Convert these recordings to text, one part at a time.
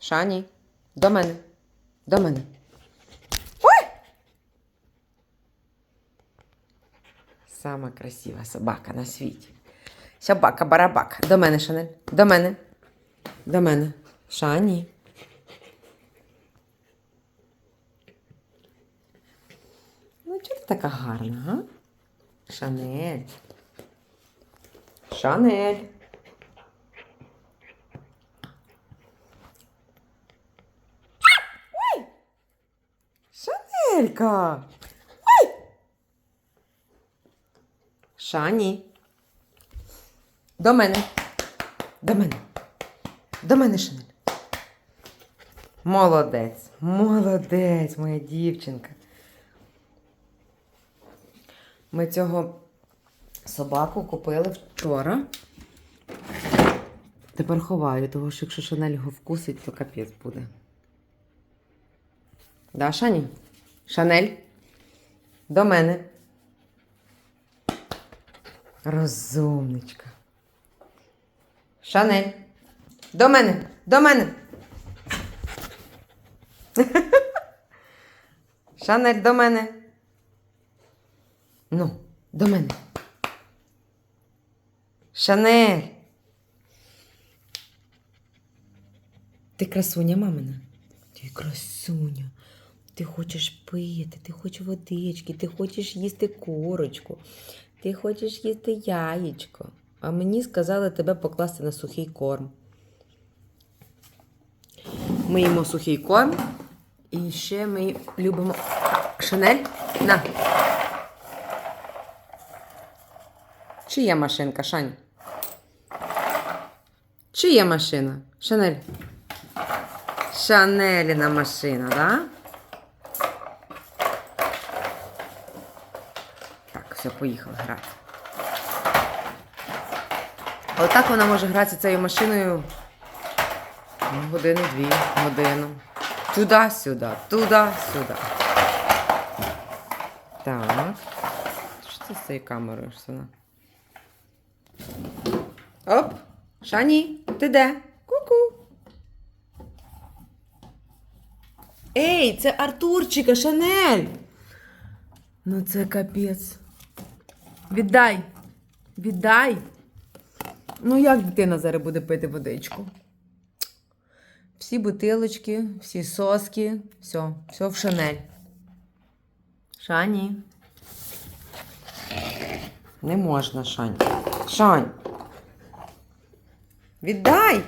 Шані, до мене. До мене. Ой! Сама красива собака на світі. Собака, барабака. До мене, Шанель. До мене. До мене. Шані. Ну, чого ти така гарна, га? Шанель. Шанель. Ой! Шанелька. Ой! Шані. До мене. До мене. До мене, Шанель. Молодець. Молодець, моя дівчинка. Ми цього собаку купили вчора. Тепер ховаю, тому що якщо Шанель його вкусить, то капець буде. Да, Шані? Шанель? До мене. Розумничка. Шанель. До мене. До мене. Шанель, до мене. Ну, до мене. Шанель. Ти красуня мамина. Ти красуня. Ти хочеш пити, ти хочеш водички, ти хочеш їсти курочку, ти хочеш їсти яєчко. А мені сказали тебе покласти на сухий корм. Ми їмо сухий корм. І ще ми любимо Шанель. На. Чия машинка, Шань? Чия машина? Шанель. Шанеліна машина, да? Так, все, поїхали грати. Отак вона може гратися цією машиною ну, годину-дві, годину. Туди-сюди, туди-сюди. Так. Що це з цією камерою? Що вона? Оп! Шані, ти де? Ку-ку. Ей, це Артурчика, Шанель. Ну це капець. Віддай. Віддай. Ну, як дитина зараз буде пити водичку? Всі бутилочки, всі соски, все, все в Шанель. Шані. Не можна, Шань. Шань. Віддай.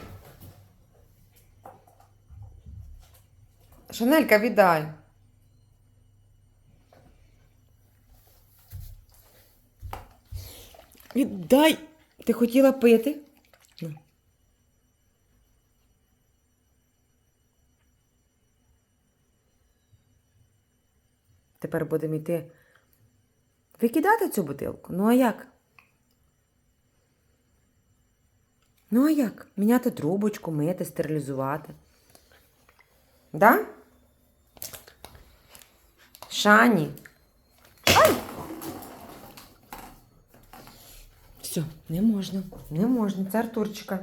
Шанелька, віддай. Віддай. Ти хотіла пити? На. Тепер будемо йти викидати цю бутилку. Ну а як? Ну а як? Міняти трубочку, мити, стерилізувати. Да? Шані. Все, не можна. Не можна. Це Артурчика.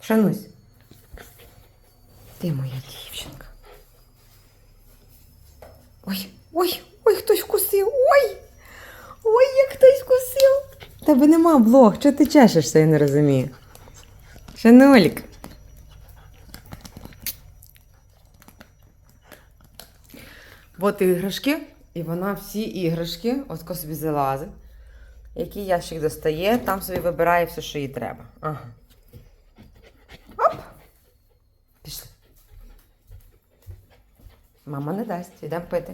Шанусь. Ти моя дівчинка. Ой, ой, ой, хтось вкусив. Ой! Ой, як хтось вкусив. Тебе нема блог, чого ти чешешся, я не розумію. Шанулік. От іграшки, і вона всі іграшки, ось собі залазить. Який ящик достає, там собі вибирає все, що їй треба. Ага. Оп! Пішли. Мама не дасть, йдемо пити.